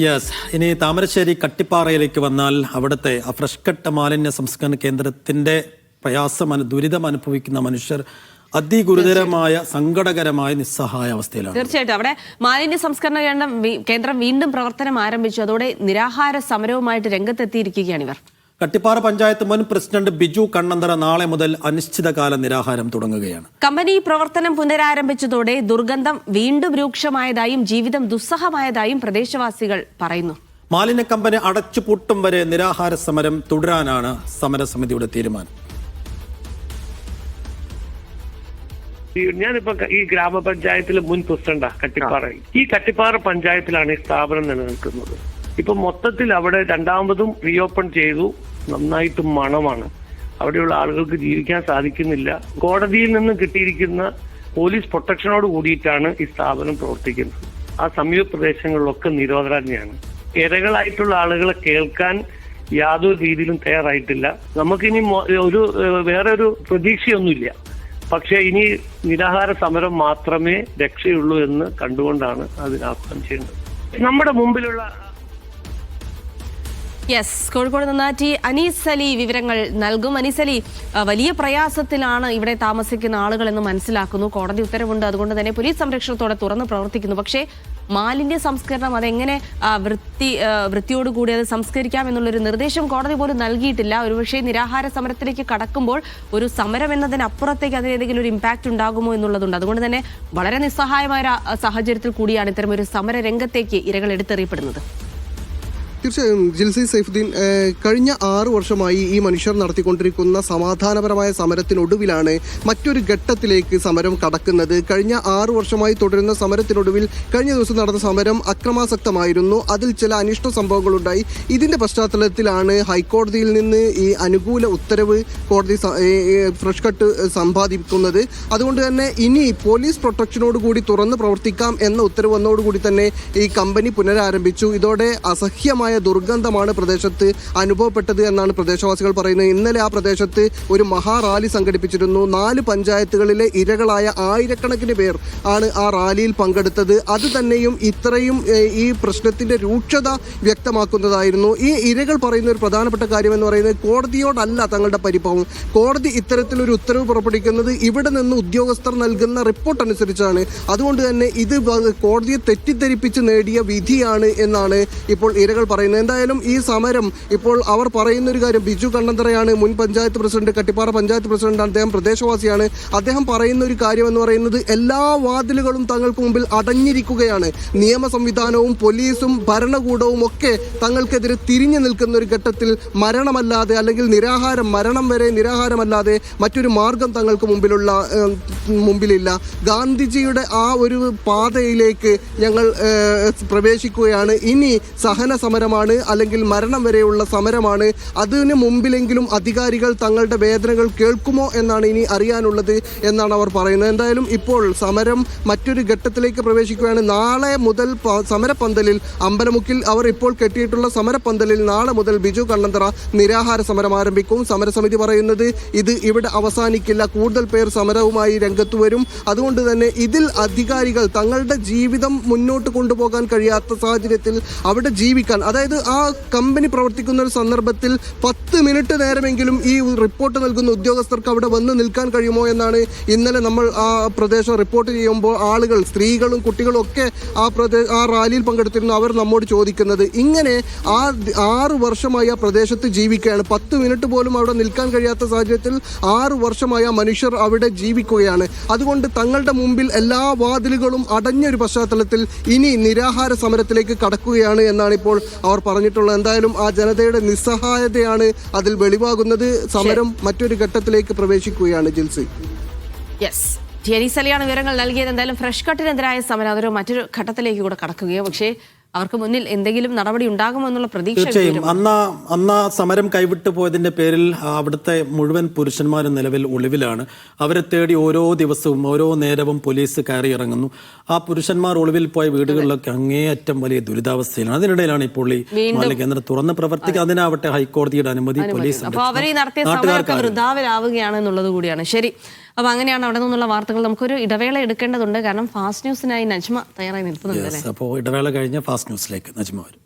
Yes ഇനി താമരശ്ശേരി കട്ടിപ്പാറയിലേക്ക് വന്നാൽ അവിടുത്തെ ആ ഫ്രഷ് കട്ട് മാലിന്യ സംസ്കരണ കേന്ദ്രത്തിന്റെ പ്രയാസം ദുരിതം അനുഭവിക്കുന്ന മനുഷ്യർ അതിഗുരുതരമായ സങ്കടകരമായ നിസ്സഹായ അവസ്ഥയിലാണ്. തീർച്ചയായിട്ടും. അവിടെ മാലിന്യ സംസ്കരണ കേന്ദ്രം കേന്ദ്രം വീണ്ടും പ്രവർത്തനം ആരംഭിച്ചു. അതോടെ നിരാഹാര സമരവുമായിട്ട് രംഗത്തെത്തിയിരിക്കുകയാണ് ഇവർ. കട്ടിപ്പാറ പഞ്ചായത്ത് മുൻ പ്രസിഡന്റ് ബിജു കണ്ണന്തറ നാളെ മുതൽ അനിശ്ചിതകാല നിരാഹാരം തുടങ്ങുകയാണ്. കമ്പനി പ്രവർത്തനം പുനരാരംഭിച്ചതോടെ ദുർഗന്ധം വീണ്ടും രൂക്ഷമായതായും ജീവിതം ദുസ്സഹമായതായും പ്രദേശവാസികൾ പറയുന്നു. മാലിന്യ കമ്പനി അടച്ചുപൂട്ടും വരെ നിരാഹാര സമരം തുടരാനാണ് സമരസമിതിയുടെ തീരുമാനം. ഈ ഞാനിപ്പോ ഈ ഗ്രാമപഞ്ചായത്തിലെ മുൻ പ്രസിഡന്റാ കട്ടിപ്പാറ ഈ കട്ടിപ്പാറ പഞ്ചായത്തിലാണ് ഈ സ്ഥാപനം നിലനിൽക്കുന്നത്. ഇപ്പൊ മൊത്തത്തിൽ അവിടെ രണ്ടാമതും റീഓപ്പൺ ചെയ്തു. നന്നായിട്ട് മണമാണ്. അവിടെയുള്ള ആളുകൾക്ക് ജീവിക്കാൻ സാധിക്കുന്നില്ല. കോടതിയിൽ നിന്ന് കിട്ടിയിരിക്കുന്ന പോലീസ് പ്രൊട്ടക്ഷനോട് കൂടിയിട്ടാണ് ഈ സ്ഥാപനം പ്രവർത്തിക്കുന്നത്. ആ സമീപ പ്രദേശങ്ങളിലൊക്കെ നിരോധനാജ്ഞയാണ്. ഇരകളായിട്ടുള്ള ആളുകളെ കേൾക്കാൻ യാതൊരു രീതിയിലും തയ്യാറായിട്ടില്ല. നമുക്കിനി ഒരു വേറെ ഒരു പ്രതീക്ഷയൊന്നുമില്ല. പക്ഷേ ഇനി നിരാഹാര സമരം മാത്രമേ രക്ഷയുള്ളൂ എന്ന് കണ്ടുകൊണ്ടാണ് അതിനാഹ്വാനം ചെയ്യുന്നത് നമ്മുടെ മുമ്പിലുള്ള യെസ് കോഴിക്കോട് നിന്ന് ടി അനീസ് വിവരങ്ങൾ നൽകും. അനീസ് അലി വലിയ പ്രയാസത്തിലാണ് ഇവിടെ താമസിക്കുന്ന ആളുകൾ എന്ന് മനസ്സിലാക്കുന്നു. കോടതി ഉത്തരവുണ്ട്. അതുകൊണ്ട് തന്നെ പോലീസ് സംരക്ഷണത്തോടെ തുറന്ന് പ്രവർത്തിക്കുന്നു. പക്ഷേ മാലിന്യ സംസ്കരണം അതെങ്ങനെ വൃത്തി വൃത്തിയോടുകൂടി അത് സംസ്കരിക്കാം എന്നുള്ളൊരു നിർദ്ദേശം കോടതി പോലും നൽകിയിട്ടില്ല. ഒരുപക്ഷെ നിരാഹാര സമരത്തിലേക്ക് കടക്കുമ്പോൾ ഒരു സമരം എന്നതിനപ്പുറത്തേക്ക് അതിനേതെങ്കിലും ഒരു ഇമ്പാക്റ്റ് ഉണ്ടാകുമോ എന്നുള്ളതുണ്ട്. അതുകൊണ്ട് തന്നെ വളരെ നിസ്സഹായമായ സാഹചര്യത്തിൽ കൂടിയാണ് ഇത്തരം ഒരു സമര രംഗത്തേക്ക് ഇരകൾ എടുത്തെറിയപ്പെടുന്നത് തീർച്ചയായും ജിൽസി സൈഫുദ്ദീൻ കഴിഞ്ഞ ആറു വർഷമായി ഈ മനുഷ്യർ നടത്തിക്കൊണ്ടിരിക്കുന്ന സമാധാനപരമായ സമരത്തിനൊടുവിലാണ് മറ്റൊരു ഘട്ടത്തിലേക്ക് സമരം കടക്കുന്നത്. കഴിഞ്ഞ ആറു വർഷമായി തുടരുന്ന സമരത്തിനൊടുവിൽ കഴിഞ്ഞ ദിവസം നടന്ന സമരം അക്രമാസക്തമായിരുന്നു. അതിൽ ചില അനിഷ്ട സംഭവങ്ങളുണ്ടായി. ഇതിന്റെ പശ്ചാത്തലത്തിലാണ് ഹൈക്കോടതിയിൽ നിന്ന് ഈ അനുകൂല ഉത്തരവ് കോടതി ഫ്രഷ് കട്ട് സമ്പാദിക്കുന്നത്. അതുകൊണ്ട് തന്നെ ഇനി പോലീസ് പ്രൊട്ടക്ഷനോട് കൂടി തുറന്ന് പ്രവർത്തിക്കാം എന്ന ഉത്തരവ് വന്നതോടുകൂടി തന്നെ ഈ കമ്പനി പുനരാരംഭിച്ചു. ഇതോടെ അസഹ്യമായ ദുർഗന്ധമാണ് പ്രദേശത്ത് അനുഭവപ്പെട്ടത് എന്നാണ് പ്രദേശവാസികൾ പറയുന്നത്. ഇന്നലെ ആ പ്രദേശത്ത് ഒരു മഹാ റാലി സംഘടിപ്പിച്ചിരുന്നു. നാല് പഞ്ചായത്തുകളിലെ ഇരകളായ ആയിരക്കണക്കിന് പേർ ആണ് ആ റാലിയിൽ പങ്കെടുത്തത്. അത് തന്നെയും ഇത്രയും ഈ പ്രശ്നത്തിന്റെ രൂക്ഷത വ്യക്തമാക്കുന്നതായിരുന്നു. ഈ ഇരകൾ പറയുന്ന ഒരു പ്രധാനപ്പെട്ട കാര്യം എന്ന് പറയുന്നത് കോടതിയോടല്ല തങ്ങളുടെ പരിഭവം. കോടതി ഇത്തരത്തിലൊരു ഉത്തരവ് പുറപ്പെടുവിക്കുന്നത് ഇവിടെ നിന്ന് ഉദ്യോഗസ്ഥർ നൽകുന്ന റിപ്പോർട്ട് അനുസരിച്ചാണ്. അതുകൊണ്ട് തന്നെ ഇത് കോടതിയെ തെറ്റിദ്ധരിപ്പിച്ച് നേടിയ വിധിയാണ് എന്നാണ് ഇപ്പോൾ ഇരകൾ പറയുന്നത്. എന്തായാലും ഈ സമരം ഇപ്പോൾ അവർ പറയുന്ന ഒരു കാര്യം ബിജു കണ്ണന്തറയാണ് മുൻ പഞ്ചായത്ത് പ്രസിഡന്റ് കട്ടിപ്പാറ പഞ്ചായത്ത് പ്രസിഡന്റ് അദ്ദേഹം പ്രദേശവാസിയാണ്. അദ്ദേഹം പറയുന്ന ഒരു കാര്യം എന്ന് പറയുന്നത് എല്ലാ വാതിലുകളും തങ്ങൾക്ക് മുമ്പിൽ അടഞ്ഞിരിക്കുകയാണ്. നിയമ സംവിധാനവും പോലീസും ഭരണകൂടവും ഒക്കെ തങ്ങൾക്കെതിരെ തിരിഞ്ഞു നിൽക്കുന്ന ഒരു ഘട്ടത്തിൽ മരണമല്ലാതെ അല്ലെങ്കിൽ നിരാഹാരം മരണം വരെ നിരാഹാരമല്ലാതെ മറ്റൊരു മാർഗം തങ്ങൾക്ക് മുമ്പിലുള്ള മുമ്പിലില്ല. ഗാന്ധിജിയുടെ ആ ഒരു പാതയിലേക്ക് ഞങ്ങൾ പ്രവേശിക്കുകയാണ്. ഇനി സഹന സമരമാണ് അല്ലെങ്കിൽ മരണം വരെയുള്ള സമരമാണ്. അതിന് മുമ്പിലെങ്കിലും അധികാരികൾ തങ്ങളുടെ വേദനകൾ കേൾക്കുമോ എന്നാണ് ഇനി അറിയാനുള്ളത് എന്നാണ് അവർ പറയുന്നത്. എന്തായാലും ഇപ്പോൾ സമരം മറ്റൊരു ഘട്ടത്തിലേക്ക് പ്രവേശിക്കുകയാണ്. നാളെ മുതൽ സമരപ്പന്തലിൽ അമ്പലമുക്കിൽ അവർ ഇപ്പോൾ കെട്ടിയിട്ടുള്ള സമരപ്പന്തലിൽ നാളെ മുതൽ ബിജു കണ്ണന്തറ നിരാഹാര സമരം ആരംഭിക്കും. സമരസമിതി പറയുന്നത് ഇത് ഇവിടെ അവസാനിക്കില്ല. കൂടുതൽ പേർ സമരവുമായി രംഗത്ത് വരും. അതുകൊണ്ട് തന്നെ ഇതിൽ അധികാരികൾ തങ്ങളുടെ ജീവിതം മുന്നോട്ട് കൊണ്ടുപോകാൻ കഴിയാത്ത സാഹചര്യത്തിൽ അവിടെ ജീവിക്കാൻ അതായത് ആ കമ്പനി പ്രവർത്തിക്കുന്ന ഒരു സന്ദർഭത്തിൽ പത്ത് മിനിറ്റ് നേരമെങ്കിലും ഈ റിപ്പോർട്ട് നൽകുന്ന ഉദ്യോഗസ്ഥർക്ക് അവിടെ വന്ന് നിൽക്കാൻ കഴിയുമോ എന്നാണ് ഇന്നലെ നമ്മൾ ആ പ്രദേശം റിപ്പോർട്ട് ചെയ്യുമ്പോൾ ആളുകൾ സ്ത്രീകളും കുട്ടികളും ഒക്കെ ആ പ്രദേ ആ റാലിയിൽ പങ്കെടുത്തിരുന്നു. അവർ നമ്മോട് ചോദിക്കുന്നത് ഇങ്ങനെ ആ ആറ് വർഷമായി ആ പ്രദേശത്ത് ജീവിക്കുകയാണ്. പത്ത് മിനിറ്റ് പോലും അവിടെ നിൽക്കാൻ കഴിയാത്ത സാഹചര്യത്തിൽ ആറ് വർഷമായി ആ മനുഷ്യർ അവിടെ ജീവിക്കുകയാണ്. അതുകൊണ്ട് തങ്ങളുടെ മുമ്പിൽ എല്ലാ വാതിലുകളും അടഞ്ഞൊരു പശ്ചാത്തലത്തിൽ ഇനി നിരാഹാര സമരത്തിലേക്ക് കടക്കുകയാണ് എന്നാണ് ഇപ്പോൾ അവർ പറഞ്ഞിട്ടുള്ള എന്തായാലും ആ ജനതയുടെ നിസ്സഹായതയാണ് അതിൽ വെളിവാകുന്നത്. സമരം മറ്റൊരു ഘട്ടത്തിലേക്ക് പ്രവേശിക്കുകയാണ് ജിൽസി യെസ് അലിയാണ് വിവരങ്ങൾ നൽകിയത്. എന്തായാലും ഫ്രഷ് കട്ടിനെതിരായ സമരം? അതൊരു മറ്റൊരു ഘട്ടത്തിലേക്ക് കൂടെ കടക്കുകയോ. പക്ഷേ അവർക്ക് മുന്നിൽ എന്തെങ്കിലും നടപടി ഉണ്ടാകുമോ എന്നുള്ള പ്രതീക്ഷ തീർച്ചയായും. അന്ന് അന്ന് സമരം കൈവിട്ടു പോയതിന്റെ പേരിൽ അവിടുത്തെ മുഴുവൻ പുരുഷന്മാരും നിലവിൽ ഒളിവിലാണ്. അവരെ തേടി ഓരോ ദിവസവും ഓരോ നേരവും പോലീസ് കയറി ഇറങ്ങുന്നു ആ പുരുഷന്മാർ ഒളിവിൽ പോയ വീടുകളിലൊക്കെ അങ്ങേയറ്റം വലിയ ദുരിതാവസ്ഥയിലാണ്. അതിനിടയിലാണ് ഇപ്പോൾ ഈ മാലിന്യ കേന്ദ്രം തുറന്ന് പ്രവർത്തിക്കുക. അതിനാവട്ടെ ഹൈക്കോടതിയുടെ അനുമതി പോലീസ് അപ്പൊ അവർ ഈ നടത്തിയ സമരമൊക്കെ വൃതാവിലാവുകയാണ് എന്നുള്ളത് കൂടിയാണ്. ശരി. അപ്പൊ അങ്ങനെയാണ് അവിടെ നിന്നുള്ള വാർത്തകൾ. നമുക്കൊരു ഇടവേള എടുക്കേണ്ടതുണ്ട്. കാരണം ഫാസ്റ്റ് ന്യൂസിനായി നജ്മ തയ്യാറായി നിൽക്കുന്നുണ്ട് അപ്പോൾ ഇടവേള കഴിഞ്ഞ ഫാസ്റ്റ് ന്യൂസിലേക്ക് നജ്മ വരും.